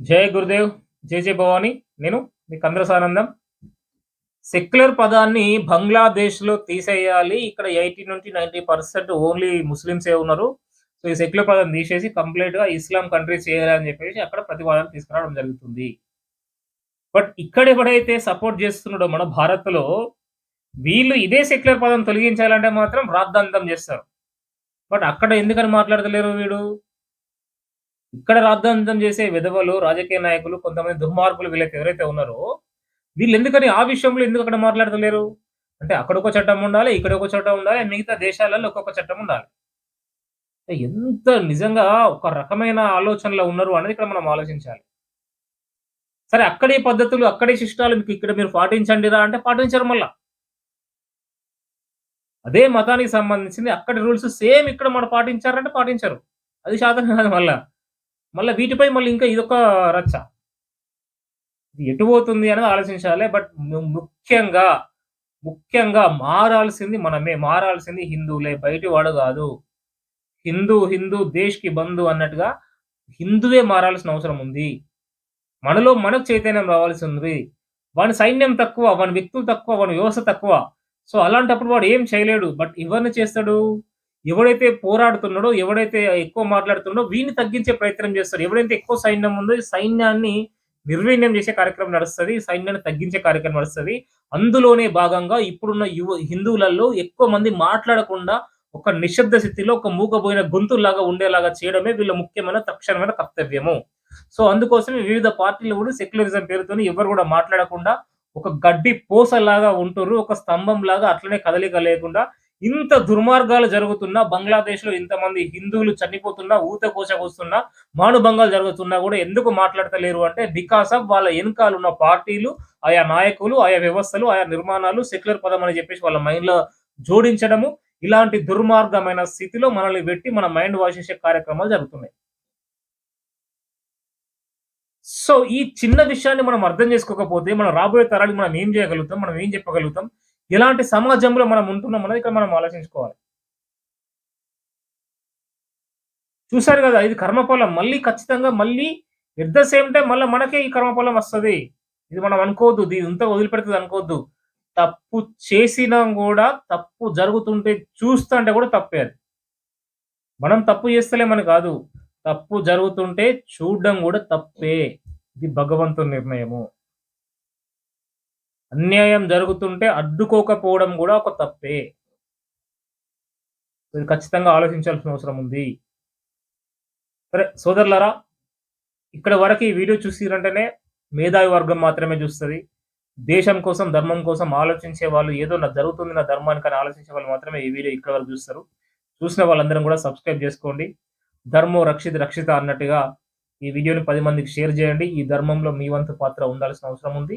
జయ గురుదేవ్ జయ జయ భవాని. నేను మీ కంద్రసానందం సెక్యులర్ పదాన్ని బంగ్లాదేశ్లో తీసేయాలి. ఇక్కడ ఎయిటీ నుండి నైంటీ పర్సెంట్ ఓన్లీ ముస్లిమ్సే ఉన్నారు. సో ఈ సెక్యులర్ పదం తీసేసి కంప్లీట్గా ఇస్లాం కంట్రీస్ చేయాలి అని చెప్పేసి అక్కడ ప్రతిపాదన తీసుకురావడం జరుగుతుంది. బట్ ఇక్కడ ఎవడైతే సపోర్ట్ చేస్తున్నాడో మన భారత్లో వీళ్ళు ఇదే సెక్యులర్ పదం తొలగించాలంటే మాత్రం రాద్ధాంతం చేస్తారు. బట్ అక్కడ ఎందుకని మాట్లాడతలేరు వీడు? ఇక్కడ రాద్ధాంతం చేసే విధవలు రాజకీయ నాయకులు కొంతమంది దుర్మార్గులు వీళ్ళకి ఎవరైతే ఉన్నారో వీళ్ళు ఎందుకని ఆ విషయంలో ఎందుకు అక్కడ మాట్లాడతలేరు? అంటే అక్కడ ఒక చట్టం ఉండాలి ఇక్కడ ఒక చట్టం ఉండాలి మిగతా దేశాలలో ఒక్కొక్క చట్టం ఉండాలి. ఎంత నిజంగా ఒక రకమైన ఆలోచనలో ఉన్నారు అనేది ఇక్కడ మనం ఆలోచించాలి. సరే అక్కడే పద్ధతులు అక్కడే శిష్టాలు మీకు ఇక్కడ మీరు పాటించండి రా అంటే పాటించరు మళ్ళా. అదే మతానికి సంబంధించింది అక్కడ రూల్స్ సేమ్ ఇక్కడ మనం పాటించారంటే పాటించరు. అది శాతం కాదు మళ్ళా. మళ్ళీ వీటిపై మళ్ళీ ఇంకా ఇదొక రచ్చ. ఇది ఎటు పోతుంది అనేది ఆలోచించాలి బట్ ముఖ్యంగా ముఖ్యంగా మారాల్సింది మనమే మారాల్సింది హిందువులే బయటి వాడు కాదు. హిందూ హిందూ దేశ్కి బంధు అన్నట్టుగా హిందువే మారాల్సిన అవసరం ఉంది. మనలో మనకు చైతన్యం రావాల్సి ఉంది వాని సైన్యం తక్కువ వాని వ్యక్తులు తక్కువ వాని వ్యవస్థ తక్కువ. సో అలాంటప్పుడు వాడు ఏం చేయలేడు. బట్ ఎవరిని చేస్తాడు? ఎవడైతే పోరాడుతున్నాడో ఎవడైతే ఎక్కువ మాట్లాడుతున్నాడో వీడిని తగ్గించే ప్రయత్నం చేస్తారు ఎవడైతే ఎక్కువ సైన్యం ఉందో సైన్యాన్ని నిర్వీణ్యం చేసే కార్యక్రమం నడుస్తుంది సైన్యాన్ని తగ్గించే కార్యక్రమం నడుస్తుంది. అందులోనే భాగంగా ఇప్పుడున్న యువ హిందువులలో ఎక్కువ మంది మాట్లాడకుండా ఒక నిశ్శబ్ద స్థితిలో ఒక మూగబోయిన గొంతులాగా ఉండేలాగా చేయడమే వీళ్ళ ముఖ్యమైన తక్షణమైన కర్తవ్యము. సో అందుకోసమే వివిధ పార్టీలు కూడా సెక్యులరిజం పేరుతోని ఎవరు కూడా మాట్లాడకుండా ఒక గడ్డి పూసలాగా ఉంటారు ఒక స్తంభం లాగా అట్లనే కదలిక లేకుండా ఇంత దుర్మార్గాలు జరుగుతున్నా బంగ్లాదేశ్లో ఇంతమంది హిందువులు చనిపోతున్నా ఊత కోసకొస్తున్నా మానుభంగాలు జరుగుతున్నా కూడా ఎందుకు మాట్లాడతలేరు అంటే బికాస్ ఆఫ్ వాళ్ళ వెనకాల ఉన్న పార్టీలు ఆయా నాయకులు ఆయా వ్యవస్థలు ఆయా నిర్మాణాలు సెక్యులర్ పదం అని చెప్పేసి వాళ్ళ మైండ్లో జోడించడము ఇలాంటి దుర్మార్గమైన స్థితిలో మనల్ని పెట్టి మన మైండ్ వాష్ చేసే కార్యక్రమాలు జరుగుతున్నాయి. సో ఈ చిన్న విషయాన్ని మనం అర్థం చేసుకోకపోతే మనం రాబోయే తరాలు మనం ఏం చేయగలుగుతాం మనం ఏం చెప్పగలుగుతాం? ఎలాంటి సమాజంలో మనం ఉంటున్నాం అనేది ఇక్కడ మనం ఆలోచించుకోవాలి. చూసారు కదా ఇది కర్మఫలం. మళ్ళీ ఖచ్చితంగా మళ్ళీ ఎట్ ద సేమ్ టైం మళ్ళీ మనకే ఈ కర్మఫలం వస్తుంది. ఇది మనం అనుకోవద్దు ఇది ఇంత వదిలిపెడుతుంది అనుకోవద్దు. తప్పు చేసినా కూడా తప్పు జరుగుతుంటే చూస్తుంటే కూడా తప్పే అది. మనం తప్పు చేస్తలేమని కాదు తప్పు జరుగుతుంటే చూడడం కూడా తప్పే. ఇది భగవంతుని నిర్ణయము. అన్యాయం జరుగుతుంటే అడ్డుకోకపోవడం కూడా ఒక తప్పే. ఇది ఖచ్చితంగా ఆలోచించాల్సిన అవసరం ఉంది. సరే సోదరులరా ఇక్కడ వరకు ఈ వీడియో చూసిరంటేనే మేధావి వర్గం మాత్రమే చూస్తుంది. దేశం కోసం ధర్మం కోసం ఆలోచించే వాళ్ళు ఏదో నా జరుగుతుంది నా ధర్మానికి అని ఆలోచించే వాళ్ళు మాత్రమే ఈ వీడియో ఇక్కడ వరకు చూస్తారు. చూసిన వాళ్ళందరం కూడా సబ్స్క్రైబ్ చేసుకోండి. ధర్మం రక్షిత రక్షిత అన్నట్టుగా ఈ వీడియోని పది మందికి షేర్ చేయండి. ఈ ధర్మంలో మీ వంతు పాత్ర ఉండాల్సిన అవసరం ఉంది.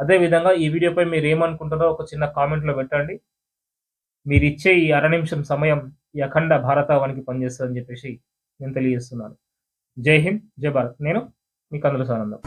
అదే విధంగా ఈ వీడియోపై మీరు ఏమనుకుంటారో ఒక చిన్న కామెంట్లో పెట్టండి. మీరు ఇచ్చే ఈ అర నిమిషం సమయం ఈ అఖండ భారతావానికి పనిచేస్తుందని చెప్పేసి నేను తెలియజేస్తున్నాను. జై హింద్ జై భారత్. నేను మీకు అందరూ సానందం.